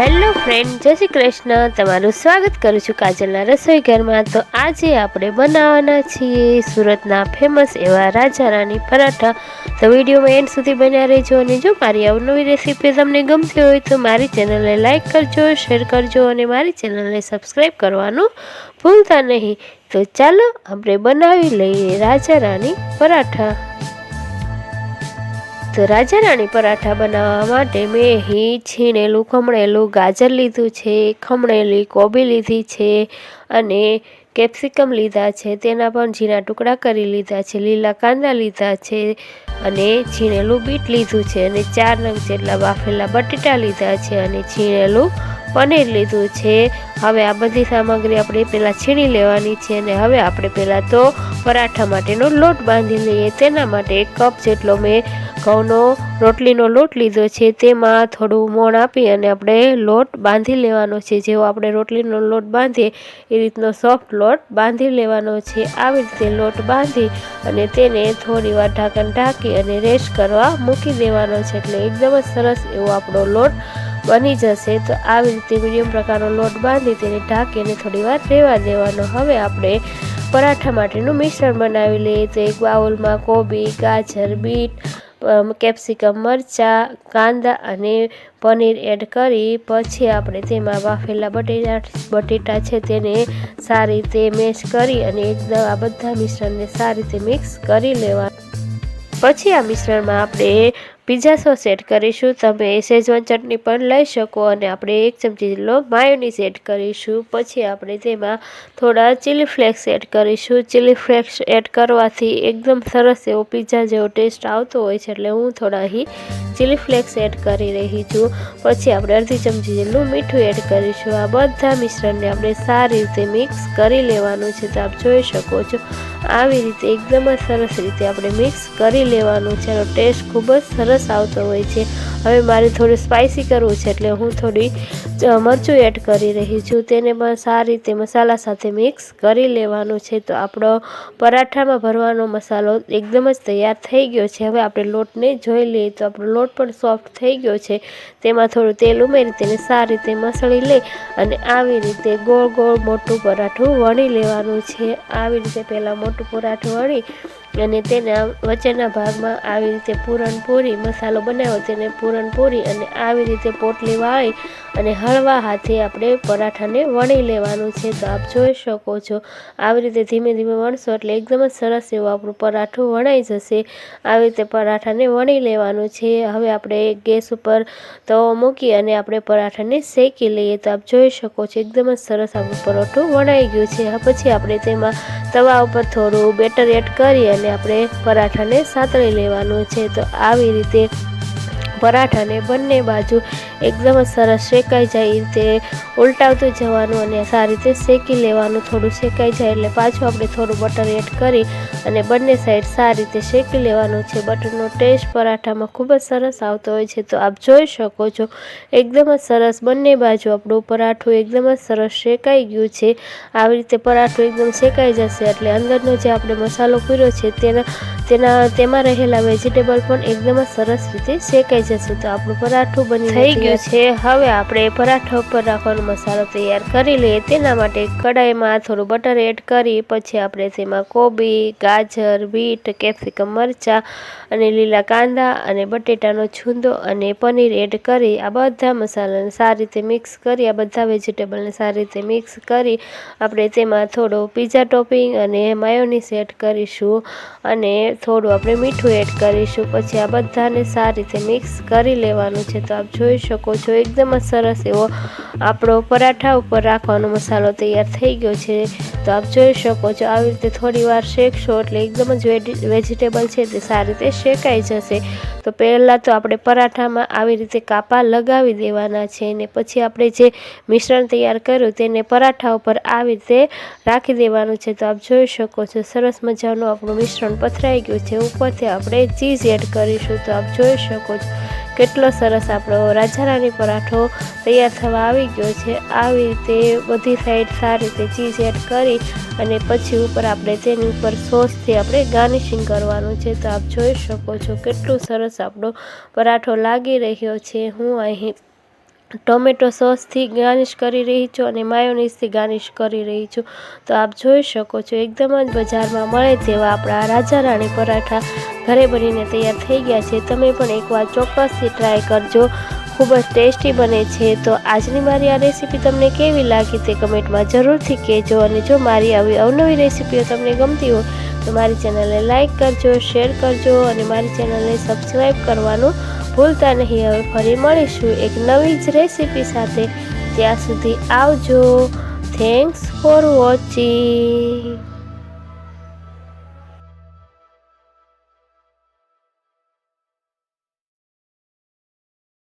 Hello friend, જય શ્રી કૃષ્ણ. તમારું સ્વાગત કરું છું કાજલના રસોઈ ઘરમાં. તો આજે આપણે બનાવવાના છીએ સુરતના ફેમસ એવા રાજા રાણી પરાઠા. તો વિડીયોમાં એન્ડ સુધી બન્યા રહેજો અને જો મારી અવનવી રેસીપી તમને ગમતી હોય તો મારી ચેનલને લાઇક કરજો શેર કરજો અને મારી ચેનલને સબસ્ક્રાઈબ કરવાનું ભૂલતા નહીં. તો ચાલો આપણે બનાવી લઈએ રાજા રાણી પરાઠા. તો રાજા રાણી પરાઠા બનાવવા માટે મેં હી છીણેલું, ખમણેલું, ગાજર લીધું છે, ખમણેલી, કોબી લીધી છે અને કેપ્સિકમ લીધા છે. તેના પણ ઝીણા ટુકડા કરી લીધા છે, લીલા કાંદા લીધા છે અને છીણેલું બીટ લીધું છે અને ચાર નંગ જેટલા બાફેલા બટેટા લીધા છે અને છીણેલું પનીર લીધું છે. હવે આ બધી સામગ્રી આપણે પહેલાં છીણી લેવાની છે અને હવે આપણે પહેલાં તો પરાઠા માટેનો લોટ બાંધી લઈએ. તેના માટે એક કપ જેટલો મેં ઘઉંનો રોટલીનો લોટ લીધો છે, તેમાં થોડું મોણ આપી અને આપણે લોટ બાંધી લેવાનો છે. જેવો આપણે રોટલીનો લોટ બાંધીએ, એ રીતનો સોફ્ટ લોટ બાંધી લેવાનો છે. આવી રીતે લોટ બાંધી અને તેને થોડી વાર ઢાંકણ ઢાંકી અને રેસ્ટ કરવા મૂકી દેવાનો છે. એટલે એકદમ જ સરસ એવો આપણો લોટ બની જશે. તો આવી રીતે મીડિયમ પ્રકારનો લોટ બાંધી તેને ઢાંકીને થોડી વાર રહેવા દેવાનો. હવે આપણે પરાઠા માટેનું મિશ્રણ બનાવી લઈએ. તો એક બાઉલમાં કોબી, ગાજર, બીટ કેપ્સિકમ, મરચાં, કાંદા અને પનીર એડ કરી. પછી આપણે તેમાં બાફેલા બટેટા બટેટા છે તેને સારી રીતે મેશ કરી અને એકદમ આ બધા મિશ્રણને સારી રીતે મિક્સ કરી લેવા. પછી આ મિશ્રણમાં આપણે પીઝા સોસ એડ કરીશું. તમે શેઝવાન ચટણી પણ લઈ શકો અને આપણે એક ચમચી જેટલો માયોનીઝ એડ કરીશું. પછી આપણે તેમાં થોડા ચીલી ફ્લેક્સ એડ કરીશું. ચીલી ફ્લેક્સ એડ કરવાથી એકદમ સરસ એવો પિઝા જેવો ટેસ્ટ આવતો હોય છે એટલે હું થોડા અહીં ચીલી ફ્લેક્સ એડ કરી રહી છું. પછી આપણે અડધી ચમચી જેટલું મીઠું એડ કરીશું. આ બધા મિશ્રણને આપણે સારી રીતે મિક્સ કરી લેવાનું છે તો આપ જોઈ શકો છો. આવી રીતે એકદમ જ સરસ રીતે આપણે મિક્સ કરી લેવાનું છે. ટેસ્ટ ખૂબ જ સરસ આવતો હોય છે. હવે મારે થોડું સ્પાઇસી કરવું છે એટલે હું થોડી મરચું એડ કરી રહી છું. તેને પણ સારી રીતે મસાલા સાથે મિક્સ કરી લેવાનું છે. તો આપણો પરાઠામાં ભરવાનો મસાલો એકદમ જ તૈયાર થઈ ગયો છે. હવે આપણે લોટને જોઈ લઈએ તો આપણો લોટ પણ સોફ્ટ થઈ ગયો છે. તેમાં થોડું તેલ ઉમેરી તેને સારી રીતે મસળી લઈ અને આવી રીતે ગોળ ગોળ મોટું પરાઠું વણી લેવાનું છે. આવી રીતે પહેલાં મોટું પરાઠું વણી અને તેના વચ્ચેના ભાગમાં આવી રીતે પૂરણપૂરી મસાલો બનાવ્યો તેને પૂરણપૂરી અને આવી રીતે પોટલી વાળી અને હળવા હાથે આપણે પરાઠાને વણી લેવાનું છે. તો આપ જોઈ શકો છો, આવી રીતે ધીમે ધીમે વણશો એટલે એકદમ જ સરસ એવું આપણું પરાઠું વણાઈ જશે. આવી રીતે પરાઠાને વણી લેવાનું છે. હવે આપણે ગેસ ઉપર તવો મૂકી અને આપણે પરાઠાને શેકી લઈએ. તો આપ જોઈ શકો છો, એકદમ જ સરસ આપણું પરોઠું વણાઈ ગયું છે. પછી આપણે તેમાં તવા ઉપર થોડું બેટર એડ કરી અને આપણે પરાઠાને સાતળી લેવાનું છે. તો આવી રીતે પરાઠાને બંને બાજુ એકદમ જ સરસ શેકાઈ જાય એ રીતે ઉલટાવતું જવાનું અને સારી રીતે શેકી લેવાનું થોડું શેકાઈ જાય એટલે પાછું આપણે થોડું બટર એડ કરી અને બંને સાઈડ સારી રીતે શેકી લેવાનું છે. બટરનો ટેસ્ટ પરાઠામાં ખૂબ જ સરસ આવતો હોય છે. તો આપ જોઈ શકો છો એકદમ જ સરસ બંને બાજુ આપણું પરાઠું એકદમ જ સરસ શેકાઈ ગયું છે. આવી રીતે પરાઠું એકદમ શેકાઈ જશે એટલે અંદરનો જે આપણે મસાલો પૂર્યો છે તેના તેના તેમાં રહેલા વેજીટેબલ પણ એકદમ જ સરસ રીતે શેકાઈ જશે. તો આપણું પરાઠું બની થઈ ગયું છે. હવે આપણે પરાઠા ઉપર રાખવાનો મસાલો તૈયાર કરી લઈએ. તેના માટે કડાઈમાં થોડું બટર એડ કરી, પછી આપણે તેમાં કોબી, ગાજર બીટ કેપ્સિકમ મરચાં અને લીલા કાંદા અને બટેટાનો છૂંદો અને પનીર એડ કરી, આ બધા મસાલાને સારી રીતે મિક્સ કરી, આ બધા વેજીટેબલને સારી રીતે મિક્સ કરી, આપણે તેમાં થોડો પીઝા ટોપિંગ અને માયોનીસ એડ કરીશું અને થોડું આપણે મીઠું એડ કરીશું. પછી આ બધાને સારી રીતે મિક્સ કરી લેવાનું છે. તો આપ જોઈ શકો છો. એકદમ જ સરસ એવો આપણો પરાઠા ઉપર રાખવાનો મસાલો તૈયાર થઈ ગયો છે. તો આપ જોઈ શકો છો, આવી રીતે થોડી વાર શેકશો એટલે એકદમ જ વેજીટેબલ છે તે સારી રીતે શેકાઈ જશે. તો પહેલાં તો આપણે પરાઠામાં આવી રીતે કાપા લગાવી દેવાના છે ને પછી આપણે જે મિશ્રણ તૈયાર કર્યું તેને પરાઠા ઉપર આવી રીતે રાખી દેવાનું છે. તો આપ જોઈ શકો છો, સરસ મજાનું આપણું મિશ્રણ પથરાઈ ગયું છે. ઉપરથી આપણે ચીઝ એડ કરીશું તો આપ જોઈ શકો છો. કેટલો સરસ આપણો રાજા રાણી પરાઠો તૈયાર થવા આવી ગયો છે. આવી રીતે બધી સાઈડ સારી રીતે ચીઝ એડ કરી અને પછી ઉપર આપણે તેની ઉપર સોસથી આપણે ગાર્નિશિંગ કરવાનું છે. તો આપ જોઈ શકો છો કેટલું સરસ આપણો પરાઠો લાગી રહ્યો છે. હું અહીં ટોમેટો સોસથી ગાર્નિશ કરી રહી છું અને માયોનીઝથી ગાર્નિશ કરી રહી છું. તો આપ જોઈ શકો છો, એકદમ જ બજારમાં મળે તેવા આપણા રાજા રાણી પરાઠા ઘરે બનીને તૈયાર થઈ ગયા છે. તમે પણ એકવાર ચોક્કસથી ટ્રાય કરજો. ખૂબ જ ટેસ્ટી બને છે. તો આજની મારી આ રેસીપી તમને કેવી લાગી તે કમેન્ટમાં જરૂરથી કહેજો અને જો મારી આવી અવનવી રેસીપીઓ તમને ગમતી હોય તો મારી ચેનલને લાઇક કરજો શેર કરજો અને મારી ચેનલને સબસ્ક્રાઈબ કરવાનું ભૂલતા નહીં. હવે ફરી મળીશું એક નવી જ રેસીપી સાથે. ત્યાં સુધી આવજો. Thanks for watching